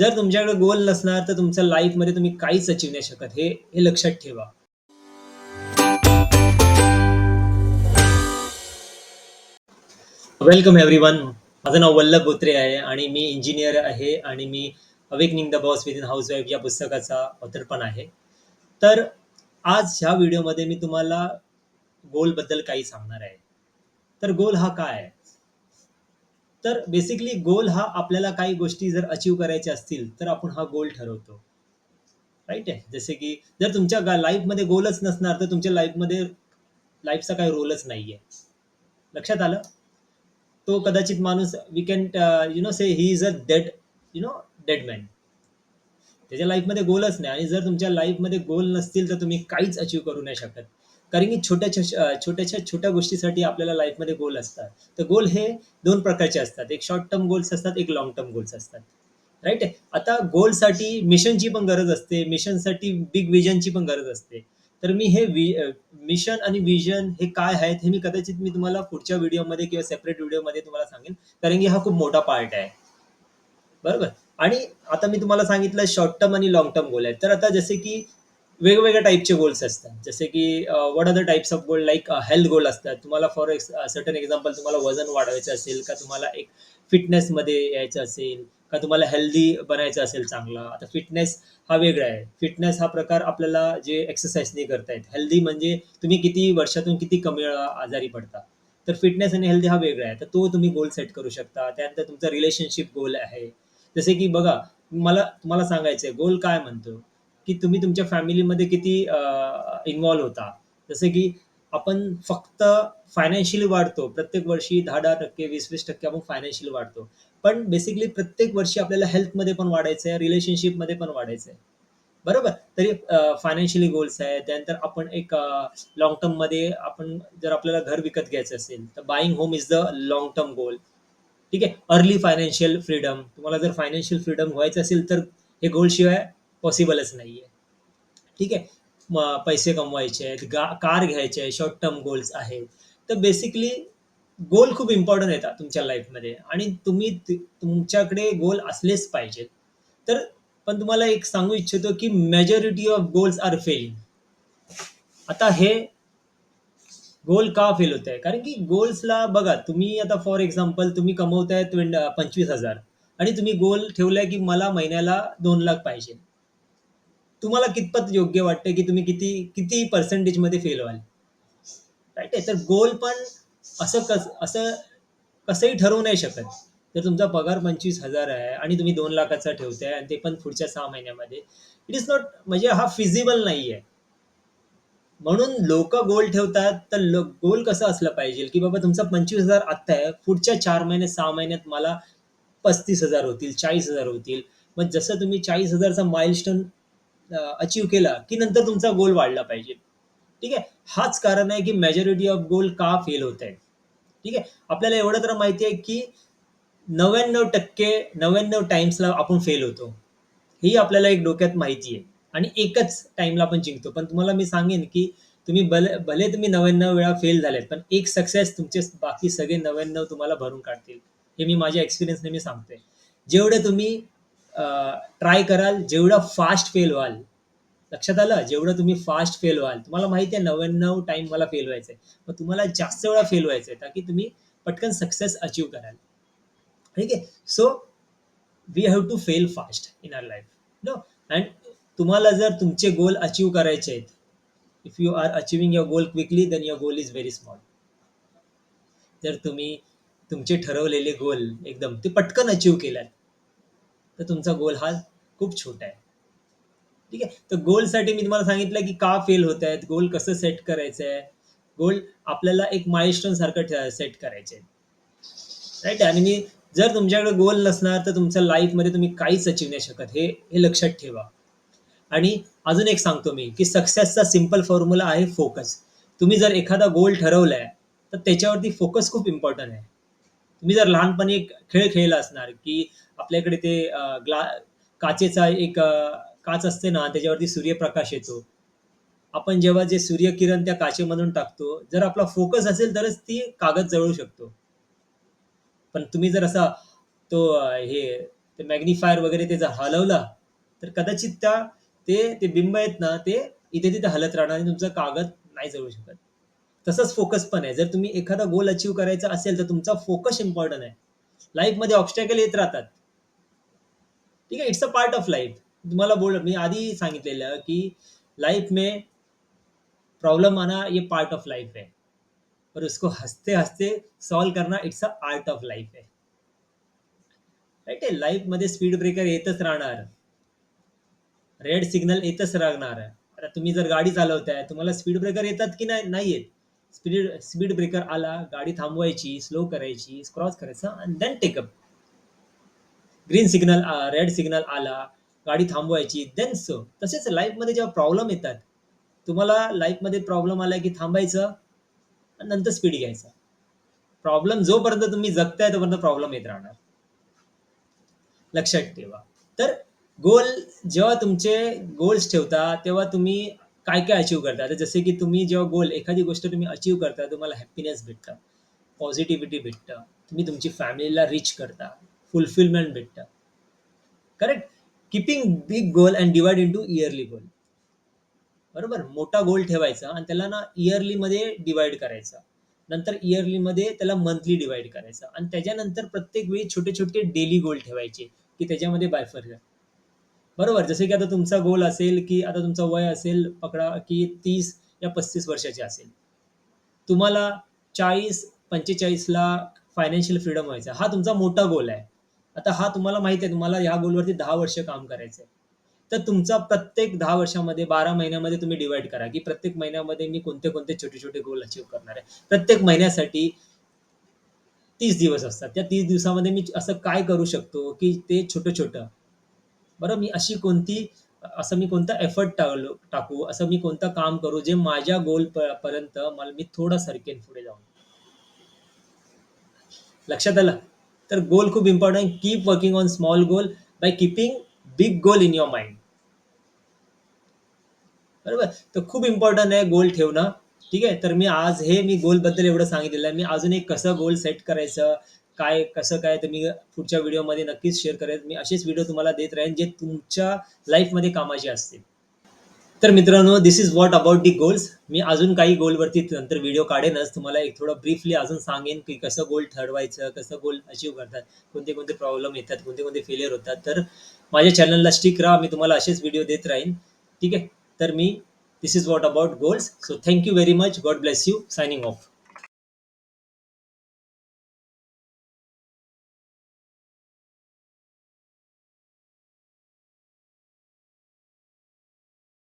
जर तुमच्याकडे गोल नसणार, तर तुमच्या लाईफमध्ये तुम्ही काहीच अचीव नाही शकत. हे हे लक्षात ठेवा. Welcome everyone. माझं नाव वल्लभ बोत्रे आहे आणि मी इंजिनियर आहे आणि मी awakening the boss within housewife या पुस्तकाचा ऑथर पण आहे. तर आज ह्या व्हिडिओमध्ये मी तुम्हाला गोलबद्दल काही सांगणार आहे. तर गोल हा काय आहे? तर बेसिकली गोल हा आपल्याला काही गोष्टी जर अचीव करायच्या असतील, तर आपण हा गोल ठरवतो. राईट आहे. जसे की जर तुमच्या लाईफमध्ये गोलच नसणार, तर तुमच्या लाईफमध्ये लाईफचा काही रोलच नाहीये. लक्षात आलं? तो कदाचित माणूस we can you know say he is a dead you know dead man. त्याच्या लाईफमध्ये गोलच नाही आणि जर तुमच्या लाईफमध्ये गोल नसतील, तर तुम्ही काहीच अचीव करू नाही शकत. कारण की छोट्याच्या छोट्याच्या छोट्या गोष्टीसाठी आपल्याला लाईफमध्ये गोल असतात. तर गोल हे दोन प्रकारचे असतात. एक शॉर्ट टर्म गोल्स असतात, एक लॉंग टर्म गोल्स असतात. राईट आता गोलसाठी मिशनची पण गरज असते. मिशनसाठी बिग विजनची पण गरज असते. तर मी हे मिशन आणि विजन हे काय आहेत, हे मी कदाचित मी तुम्हाला पुढच्या व्हिडिओमध्ये किंवा सेपरेट व्हिडिओमध्ये तुम्हाला सांगेन. कारण की हा खूप मोठा पार्ट आहे. बरोबर? आणि आता मी तुम्हाला सांगितलं शॉर्ट टर्म आणि लॉंग टर्म गोल आहेत. तर आता जसे की वेगवेगळ्या टाईपचे गोल्स असतात. जसे की what are the types of goal like health goal असतात. तुम्हाला फॉर एक्स सर्टन एक्झाम्पल तुम्हाला वजन वाढवायचं असेल, का तुम्हाला एक फिटनेसमध्ये यायचं असेल, का तुम्हाला हेल्दी बनायचं असेल चांगला. आता फिटनेस हा वेगळा आहे. फिटनेस हा प्रकार आपल्याला जे एक्सरसाइजनी करतायत हेल्दी म्हणजे तुम्ही किती वर्षातून किती कमी वेळा आजारी पडता. तर फिटनेस आणि हेल्दी हा वेगळा आहे. तर तो तुम्ही गोल सेट करू शकता. त्यानंतर तुमचा रिलेशनशिप गोल आहे. जसे की बघा, मला तुम्हाला सांगायचं आहे गोल काय म्हणतो, की तुम्ही तुमच्या फॅमिलीमध्ये किती इन्वॉल्व्ह होता. जसे की आपण फक्त फायनान्शियली वाढतो. प्रत्येक वर्षी 10-10% 20-20% आपण फायनान्शियली वाढतो. पण बेसिकली प्रत्येक वर्षी आपल्याला हेल्थमध्ये पण वाढायचं आहे, रिलेशनशिपमध्ये पण वाढायचं आहे. बरोबर? तरी फायनान्शियली गोल्स आहेत. त्यानंतर आपण एक लॉंग टर्म टर्ममध्ये आपण जर आपल्याला घर विकत घ्यायचं असेल, तर buying home is the long term goal. ठीक आहे. Early financial freedom. तुम्हाला जर फायनान्शियल फ्रीडम व्हायचं असेल, तर हे गोल शिवाय पॉसिबलच नाही आहे ठीक आहे. पैसे कमवायचे आहेत, गा कार घ्यायचे आहे, शॉर्ट टर्म गोल्स आहेत. तर बेसिकली गोल खूप इम्पॉर्टंट येतात तुमच्या लाईफमध्ये आणि तुम्ही तुमच्याकडे गोल असलेच पाहिजेत. तर पण तुम्हाला एक सांगू इच्छितो, की majority of goals are failing. आता हे गोल का फेल होत आहे? कारण की गोल्सला बघा, तुम्ही आता फॉर एक्झाम्पल तुम्ही कमवताय ट्वें 25,000 आणि तुम्ही गोल ठेवलाय, की मला महिन्याला दोन लाख पाहिजे. तुम्हाला कितपत योग्य वाटतं की तुम्ही किती किती पर्सेंटेजमध्ये फेल व्हाल? राईट आहे. तर गोल पण असं कस असं कसंही ठरवू नाही शकत. जर तुमचा पगार 25,000 आहे आणि तुम्ही दोन लाखाचा ठेवताय आणि ते पण पुढच्या सहा महिन्यामध्ये. इट इज नॉट म्हणजे हा फिजिबल नाहीये. म्हणून लोक गोल ठेवतात, तर गोल कसं असलं पाहिजे, की बाबा तुमचा 25,000 आत्ता आहे. पुढच्या चार महिने सहा महिन्यात मला 35,000 होतील, चाळीस हजार होतील. मग जसं तुम्ही चाळीस हजारचा माइलस्टोन अचीव केला, की नंतर तुमचा गोल वाढला पाहिजे. ठीक आहे. हाच कारण आहे, की मेजॉरिटी ऑफ गोल का फेल होत आहे ठीक आहे. आपल्याला एवढं तर माहिती आहे, की नव्याण्णव टक्के नव्याण्णव टाइम्सला आपण फेल होतो. ही आपल्याला एक डोक्यात माहिती आहे आणि एकच टाईमला आपण जिंकतो. पण तुम्हाला मी सांगेन, की तुम्ही भले भले तुम्ही 99 वेळा फेल झालेत, पण एक सक्सेस तुमचे बाकी सगळे 99 तुम्हाला भरून काढतील. हे मी माझ्या एक्सपिरियन्सने मी सांगतोय. जेवढे तुम्ही ट्राय कराल, जेवढं फास्ट फेल व्हाल. लक्षात आलं? जेवढं तुम्ही फास्ट फेल व्हाल. तुम्हाला माहिती आहे नव्याण्णव टाइम मला फेल व्हायचंय. मग तुम्हाला जास्त वेळा फेल व्हायचंय, ताकी तुम्ही पटकन सक्सेस अचीव कराल. ठीक आहे. So we have to fail fast in our life. No and तुम्हाला जर तुमचे गोल अचीव करायचे आहेत, if you are achieving your goal quickly, then your goal is very small. जर तुम्ही तुमचे ठरवलेले गोल एकदम ते पटकन अचीव केलात, तर तुमचा गोल हा खूप छोटा आहे. ठीक आहे. तर गोलसाठी मी तुम्हाला सांगितलं, की का फेल होत आहेत, गोल कसं सेट करायचंय. गोल आपल्याला एक माइलस्टोन सारखं सेट करायचे राईट आणि मी जर तुमच्याकडे गोल नसणार, तर तुमच्या लाईफमध्ये तुम्ही काहीच अचीव नाही शकत. हे हे लक्षात ठेवा. आणि अजून एक सांगतो मी, की सक्सेसचा सिंपल फॉर्म्युला आहे फोकस. तुम्ही जर एखादा गोल ठरवलाय, तर त्याच्यावरती फोकस खूप इम्पॉर्टंट आहे. तुम्ही जर लहानपणी एक खेळ खेळला असणार, की आपल्याकडे ते ग्ला काचेचा एक काच असते ना, त्याच्यावरती सूर्यप्रकाश येतो. आपण जेव्हा जे सूर्यकिरण त्या काचेमधून टाकतो, जर आपला फोकस असेल, तरच ती कागद जळू शकतो. पण तुम्ही जर असा तो हे ते मॅग्निफायर वगैरे ते जर हलवला तर कदाचित त्या ते ते बिंब आहेत ना ते इथे तिथे हलत राहणार आणि तुमचा कागद नाही जळू शकत तसंच फोकस पण आहे. जर तुम्ही एखादा गोल अचीव करायचा असेल तर तुमचा फोकस इम्पॉर्टंट आहे. लाईफमध्ये ऑब्स्टॅकल येत राहतात. ठीक आहे? It's a part of life तुम्हाला बोल मी आधी सांगितलेलं की लाइफ में प्रॉब्लम आना ये पार्ट ऑफ लाइफ है और उसको हंसते हंसते सॉल्व करना it's a art of life है राईट आहे? लाईफमध्ये स्पीड ब्रेकर येतच राहणार. रेड सिग्नल येतच राहणार. आता तुम्ही जर गाडी चालवताय तुम्हाला स्पीड ब्रेकर येतात की नाही? नाही येत स्पीड स्पीड ब्रेकर आला गाडी थांबवायची स्लो करायची क्रॉस करायचा आणि then take up green signal red signal आला गाडी थांबवायची देन सो तसेच लाईफमध्ये जेव्हा प्रॉब्लेम येतात तुम्हाला लाईफमध्ये प्रॉब्लेम आला की थांबायचं आणि नंतर स्पीड घ्यायचा. प्रॉब्लेम जोपर्यंत तुम्ही जगताय तोपर्यंत प्रॉब्लेम येत राहणार. लक्षात ठेवा. तर गोल जेव्हा तुमचे गोल्स ठेवता तेव्हा तुम्ही काय काय अचीव करता? आता जसे की तुम्ही जेव्हा गोल एखादी गोष्ट तुम्ही अचीव करता तुम्हाला हॅपीनेस भेटतं पॉझिटिव्हिटी भेटतं तुम्ही तुमची फॅमिलीला रिच करता फुलफिलमेंट भेटतं. Correct keeping big goal and divide into yearly goal बरोबर? मोठा गोल ठेवायचा आणि त्याला ना इयरलीमध्ये डिवाइड करायचा. नंतर इयरली मध्ये त्याला मंथली डिवाइड करायचा. आणि त्याच्यानंतर प्रत्येक वेळी छोटे छोटे डेली गोल ठेवायचे की त्याच्यामध्ये बायफर बरोबर जसे की आता तुमचा गोल असेल की आता तुमचं वय असेल पकडा की तीस या पस्तीस वर्षाचे असेल. तुम्हाला चाळीस पंचेचाळीसला फायनान्शियल फ्रीडम व्हायचा. हा तुमचा मोठा गोल आहे. आता हा तुम्हाला माहिती आहे तुम्हाला ह्या गोलवरती दहा वर्ष काम करायचं आहे तर तुमचा प्रत्येक दहा वर्षामध्ये बारा महिन्यामध्ये तुम्ही डिवाइड करा की प्रत्येक महिन्यामध्ये मी कोणते कोणते छोटे छोटे गोल अचीव करणार आहे. प्रत्येक महिन्यासाठी तीस दिवस असतात. त्या तीस दिवसामध्ये मी असं काय करू शकतो की ते छोटं छोटं बरं मी अशी कोणती असं मी कोणता एफर्ट टाकलो टाकू असं मी कोणतं काम करू जे माझ्या गोल पर्यंत मला मी थोडं सरकेन पुढे जाऊन. लक्षात आलं? तर गोल खूप important keep working on small goal by keeping big goal in your mind बरोबर? तर खूप इम्पॉर्टंट आहे गोल ठेवणं. ठीक आहे? तर मी आज हे मी गोलबद्दल एवढं सांगितलेलं आहे. मी अजून एक कसं गोल सेट करायचं? काय कसं काय तर मी पुढच्या व्हिडिओमध्ये नक्कीच शेअर करेन. मी असेच व्हिडिओ तुम्हाला देत राहीन जे तुमच्या लाईफमध्ये कामाचे असतील. तर मित्रांनो this is what about the goals मी अजून काही गोलवरती नंतर व्हिडिओ काढेनच. तुम्हाला एक थोडं ब्रीफली अजून सांगेन की कसं गोल ठरवायचं कसं गोल अचीव करतात कोणते कोणते प्रॉब्लेम येतात कोणते कोणते फेलियर होतात. तर माझ्या चॅनलला स्टिक राहा मी तुम्हाला असेच व्हिडिओ देत राहीन. ठीक आहे? तर मी this is what about goals so thank you very much God bless you signing off